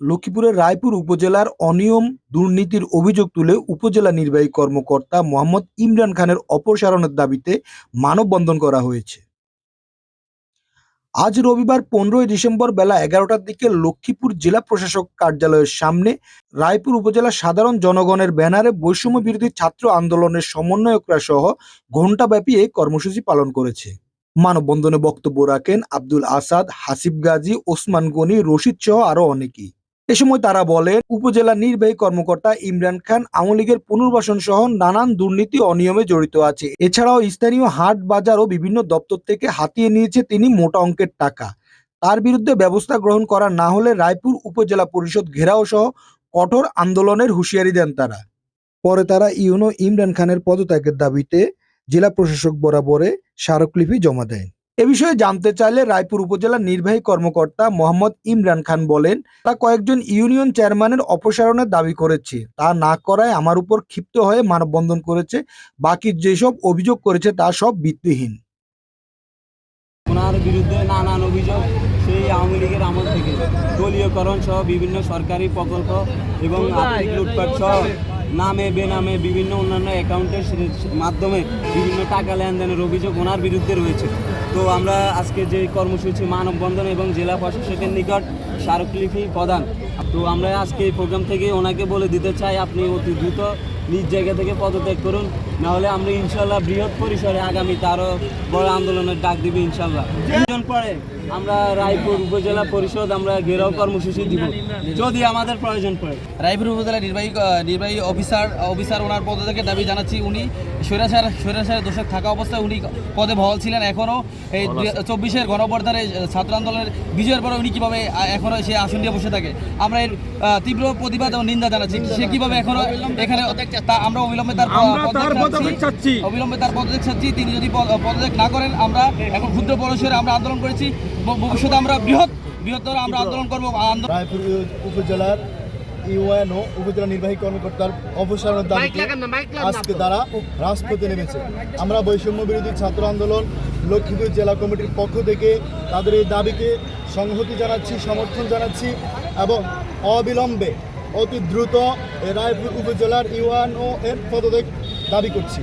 লক্ষ্মীপুরের রায়পুর উপজেলার অনিয়ম দুর্নীতির অভিযোগ তুলে উপজেলা নির্বাহী কর্মকর্তা মোহাম্মদ ইমরান খানের অপসারণের দাবিতে মানববন্ধন করা হয়েছে। আজ রবিবার পনেরোই ডিসেম্বর বেলা এগারোটার দিকে লক্ষ্মীপুর জেলা প্রশাসক কার্যালয়ের সামনে রায়পুর উপজেলা সাধারণ জনগণের ব্যানারে বৈষম্য বিরোধী ছাত্র আন্দোলনের সমন্বয়করা সহ ঘণ্টাব্যাপী এই কর্মসূচি পালন করেছে। মানববন্ধনে বক্তব্য রাখেন আব্দুল আসাদ, হাসিব গাজী, ওসমান গনি, রশিদ সহ আরও অনেকেই। এ সময় তারা বলেন, উপজেলা নির্বাহী কর্মকর্তা ইমরান খান আওয়ামী লীগের পুনর্বাসন সহ নানান দুর্নীতি অনিয়মে জড়িত আছে। এছাড়াও স্থানীয় হাট, বাজার ও বিভিন্ন দপ্তর থেকে হাতিয়ে নিয়েছে তিনি মোটা অঙ্কের টাকা। তার বিরুদ্ধে ব্যবস্থা গ্রহণ করা না হলে রায়পুর উপজেলা পরিষদ ঘেরাও সহ কঠোর আন্দোলনের হুঁশিয়ারি দেন তারা। পরে তারা ইউনো ইমরান খানের পদত্যাগের দাবিতে জেলা প্রশাসক বরাবরে স্মারকলিপি জমা দেয় এ বিষয়ে জানতে চাইলে রায়পুর উপজেলার নির্বাহী কর্মকর্তা মোহাম্মদ ইমরান খান বলেন তারা কয়েকজন ইউনিয়ন চেয়ারম্যানের অপসারণের দাবি করেছে। তা না করায় আমার উপর ক্ষিপ্ত হয়ে মানববন্ধন করেছে। বাকি যেসব অভিযোগ করেছে তা সব ভিত্তিহীন। ওনার বিরুদ্ধে নানান অভিযোগ সেই আওয়ামী লীগের আমল থেকে। দলীয়করণ সহ বিভিন্ন সরকারি প্রকল্প এবং আর্থিক লুটপাট সহ নামে, বেনামে বিভিন্ন অন্যান্য অ্যাকাউন্টের মাধ্যমে বিভিন্ন টাকা লেনদেনের অভিযোগ ওনার বিরুদ্ধে রয়েছে। তো আমরা আজকে যে কর্মসূচি মানববন্ধন এবং জেলা প্রশাসকের নিকট স্মারকলিপি প্রদান। তো আমরা আজকে এই প্রোগ্রাম থেকে ওনাকে বলে দিতে চাই, আপনি অতি দ্রুত নিজ জায়গা থেকে পদত্যাগ করুন। নাহলে আমরা ইনশাল্লাহ বৃহৎ পরিসরে আগামীতে আরও বড় আন্দোলনের ডাক দিবে ইনশাল্লাহ। প্রয়োজন পরে আমরা রায়পুর উপজেলা পরিষদ আমরা ঘেরাও কর্মসূচি দিব যদি আমাদের প্রয়োজন পড়ে। রায়পুর উপজেলা নির্বাহী নির্বাহী অফিসার অফিসার ওনার পদত্যাগের দাবি জানাচ্ছি। উনি স্বৈরাচার স্বৈরাচারের দোষক থাকা অবস্থায় উনি পদে বহাল ছিলেন এখনও এই চব্বিশের গণবর্ধনের ছাত্র আন্দোলনের বিজয়ের পরে উনি কীভাবে এখনও সে আসন নিয়ে বসে থাকে? আমরা এর তীব্র প্রতিবাদ এবং নিন্দা জানাচ্ছি। সে কীভাবে এখনও এখানে তা- আমরা অবিলম্বে তার পদত্যাগ চাচ্ছি। অবিলম্বে তার পদত্যাগ চাচ্ছি। তিনি যদি পদ- পদত্যাগ না করেন আমরা এখন ক্ষুদ্র পরিসরে আমরা আন্দোলন করেছি। ভবিষ্যতে আমরা বৃহৎ বৃহত্তর আমরা আন্দোলন করব। রায়পুর উপজেলার ইউএনও উপজেলা নির্বাহী কর্মকর্তার অপসারণের দাবিতে আজকে তারা রাজপথে নেমেছে। আমরা বৈষম্য বিরোধী ছাত্র আন্দোলন লক্ষ্মীপুর জেলা কমিটির পক্ষ থেকে তাদের এই দাবিকে সংহতি জানাচ্ছি সমর্থন জানাচ্ছি এবং অবিলম্বে অতি দ্রুত রায়পুর উপজেলার ইউএনও এর পদত্যাগ দাবি করছি।